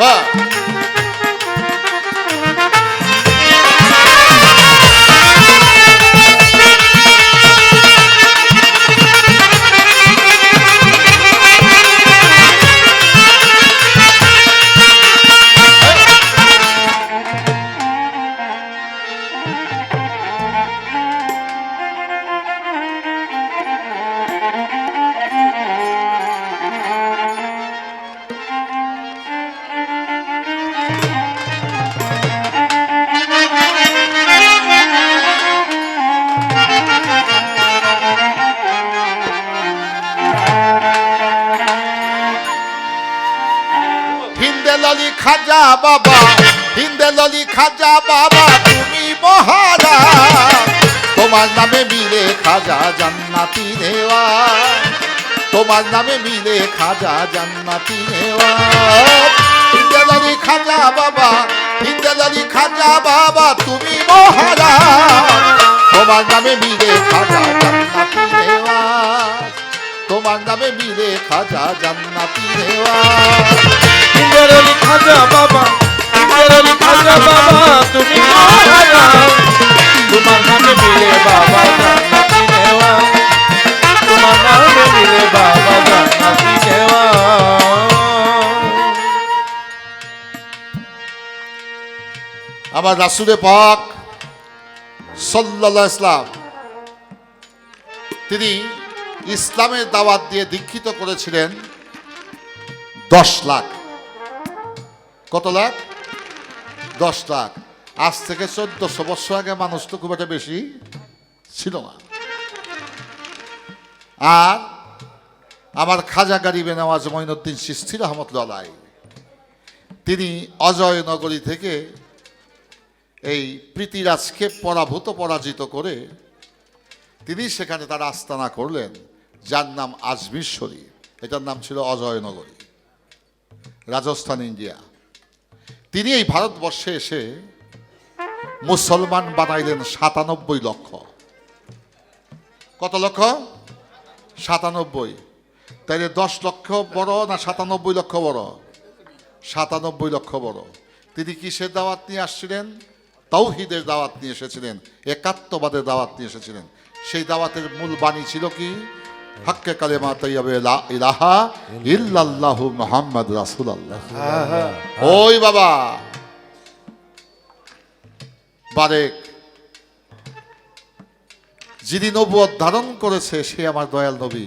বাহ জান্নাতি নেওয়া। তোমার নামে মিলে খাজা জান্নাতি নেওয়া। হিন্দে ললি খাজা বাবা ললি খাজা বাবা, তুমি মহারা তোমার নামে মিলে খাজা জান্নাতি নেওয়া। তোমার নামে মিলে খাজা জান্নাতি নেওয়া। রাসুলে পাক সাল্লাল্লাহু ইসলাম তিনি ইসলামের দাওয়াত দিয়ে দীক্ষিত করেছিলেন দশ লাখ। কত লাখ? দশ লাখ। আজ থেকে চোদ্দশো বছর আগে মানুষ তো খুব একটা বেশি ছিল না। আর আমার খাজা গারিবে নেওয়াজ মঈনুদ্দিন সিস্তি রহমতুল্লাহ তিনি অজয় নগরী থেকে এই প্রীতিরাজকে পরাভূত পরাজিত করে তিনি সেখানে তার আস্তানা করলেন, যার নাম আজমিশ্বরী এটার নাম ছিল অজয়নগরী, রাজস্থান, ইন্ডিয়া। তিনি এই ভারতবর্ষে এসে মুসলমান বানাইলেন সাতানব্বই লক্ষ। কত লক্ষ? সাতানব্বই। তাইলে দশ লক্ষ বড় না সাতানব্বই লক্ষ বড়? সাতানব্বই লক্ষ বড়। তিনি কিসের দাওয়াত নিয়ে আসছিলেন? তৌহিদের দাওয়াত নিয়ে এসেছিলেন একাত্মবাদের দাওয়াত নিয়ে এসেছিলেন। সেই দাওয়াতের মূল বাণী ছিল কি? হক্কে কালেমা তৈয়াবে ইলাহা ইল্লাল্লাহু মুহাম্মদ রাসূলুল্লাহ। ওই বাবা। বারেক। যিনি নবুয়ত ধারণ করেছে সে আমার দয়াল নবী।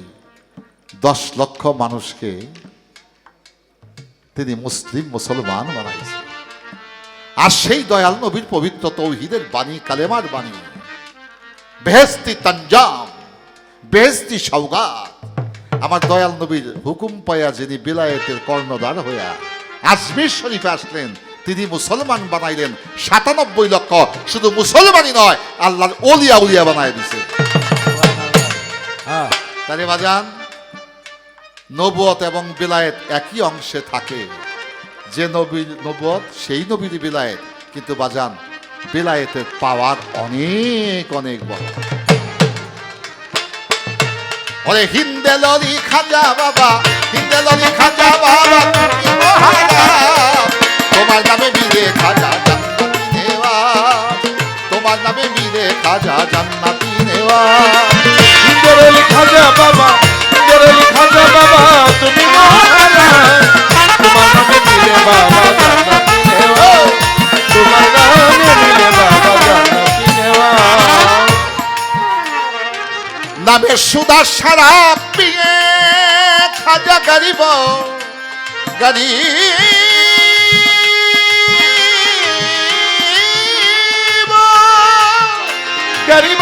দশ লক্ষ মানুষকে তিনি মুসলিম মুসলমান বানাইছে। আর সেই দয়াল নবীর পবিত্র তৌহিদের বাণী কালেমার বাণী। বেহেস্তি তঞ্জাম বেহেস্তি সৌগাত আমার দয়াল নবীর হুকুম পায়া যিনি বিলায়েতের কর্ণধার হইয়া আজমির শরীফে আসলেন তিনি মুসলমান বানাইলেন সাতানব্বই লক্ষ। শুধু মুসলমানই নয় আল্লাহর ওলিয়া উলিয়া বানায় দিছে। হ্যাঁ। তাহলে বাজান নবুয়ত এবং বিলায়েত একই অংশে থাকে। যে নবী নবত সেই নবীর বিলায়েত। কিন্তু বাজান, বিলায়েতের পাওয়ার অনেক অনেক বড়। ওরে হিন্দে ললি খাজা বাবা, হিন্দে ললি খাজা বাবা নামে সুদা সারা পিয়ে খাজা গরিব গরিব গরিব।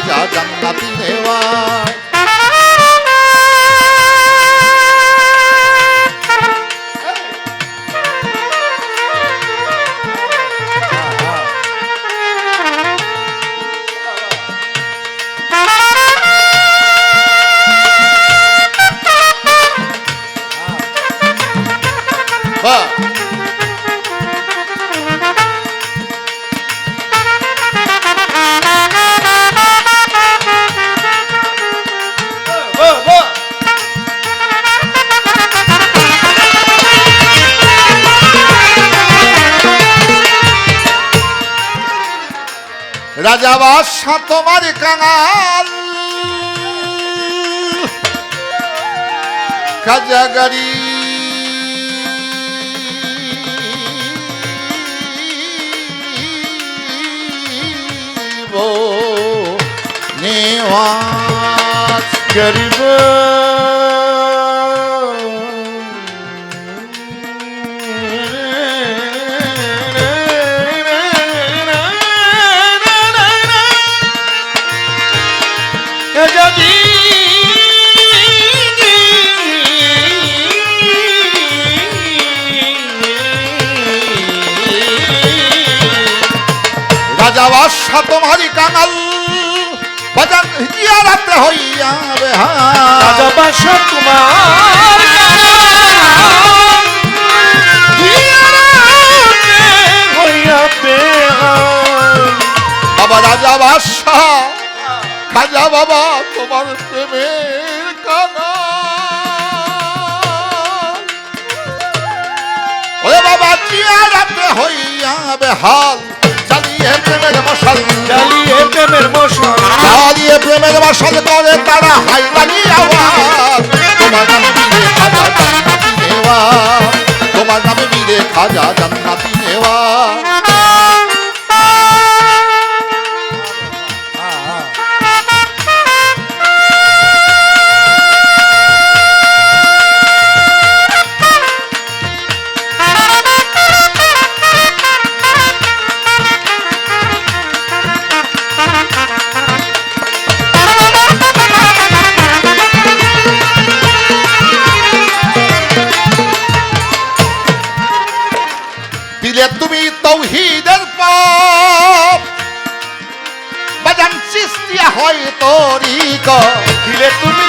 খাজা জান্নাতি নেওয়া রাজা বাদশা তোমার কাঙাল। খাজা গাড়ি। নেওয়াজ গরিব। তোমারই কাঙাল বাজান জিয়ারাতে হইয়া বেহাল। রাজা বাসা তোমার হইয়া বাবা রাজা বাদশাহ খাজা বাবা তোমার প্রেমের কানা ওরে বাবা জিয়ারাতে হইয়া বেহাল? চালিয়ে প্রেমের মশাল জ্বালিয়ে প্রেমের মশাল চালিয়ে প্রেমের মশাল করে তারা হাই লাগি আওয়াজ তোমার নামে মিলে খাজা জান্নাতি নেওয়া। তোমার নামে মিলে খাজা জান্নাতি নেওয়া। সৃষ্টিয়া হয় তরিক দিলে তুমি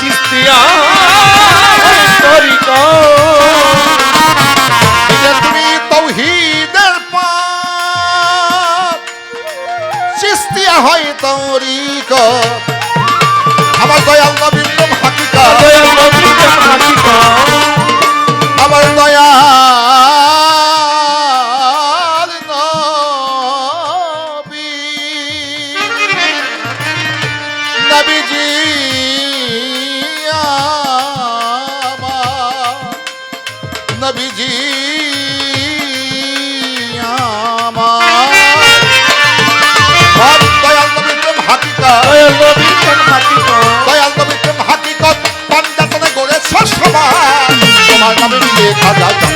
চিস্তিয়া তরিক তুমি তৌহিদের হয় তরিক আমার দয়াল খাজা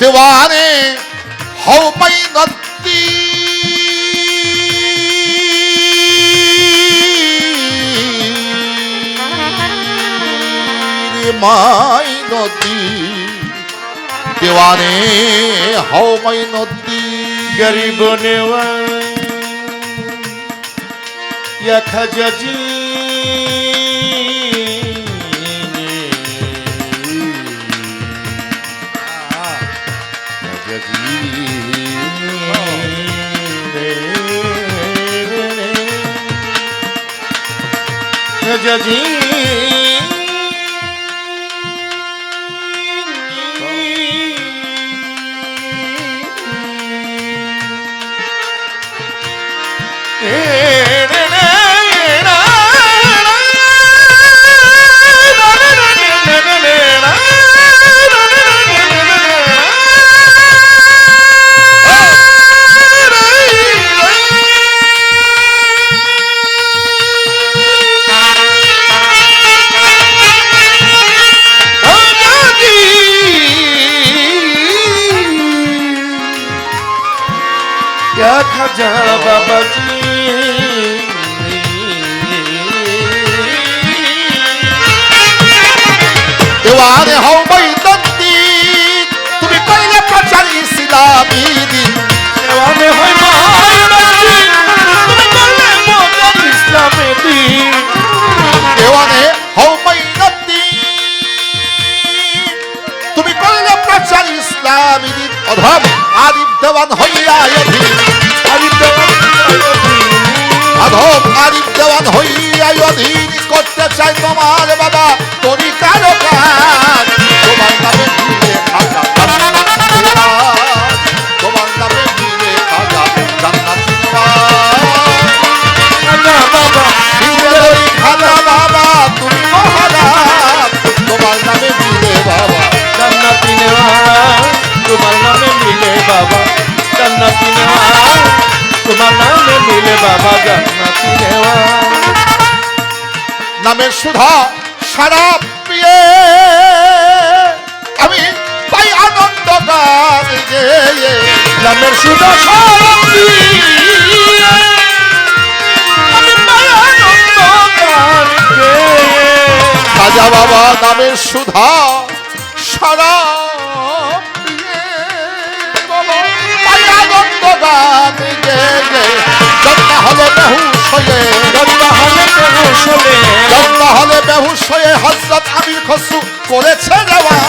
دیوانے ہو پئی نتی মাই নদী দেওয়ানে হও মাই নদী। গরিব নেওয়া এক হাজার রে Yeah. দেখা যা বাবাজি অধীন করতে চাই তোমার বাবা তরিকার কাজ নামের সুধা সারা পিয়ে আমি পাই আনন্দ গান গেয়ে নামের মায়ানন্দ গানকে খাজা বাবা নামের সুধা সারা বাবা আনন্দ গান গেয়ে জন্না হলে বেহুশ হয়ে হলে বেহুশ হলে। হয়ে হজরত আমির খসরু করেছে দেওয়া।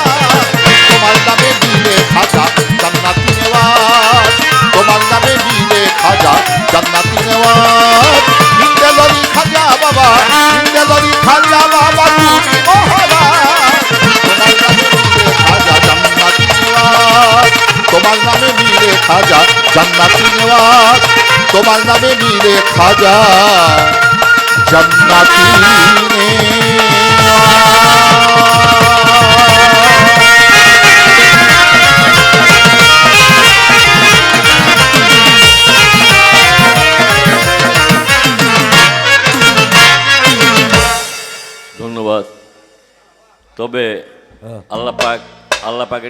তোমার নামে মিলে খাজা জান্নাতি ধন্যবাদ। তবে আল্লাহ পাক আল্লাহ পাকের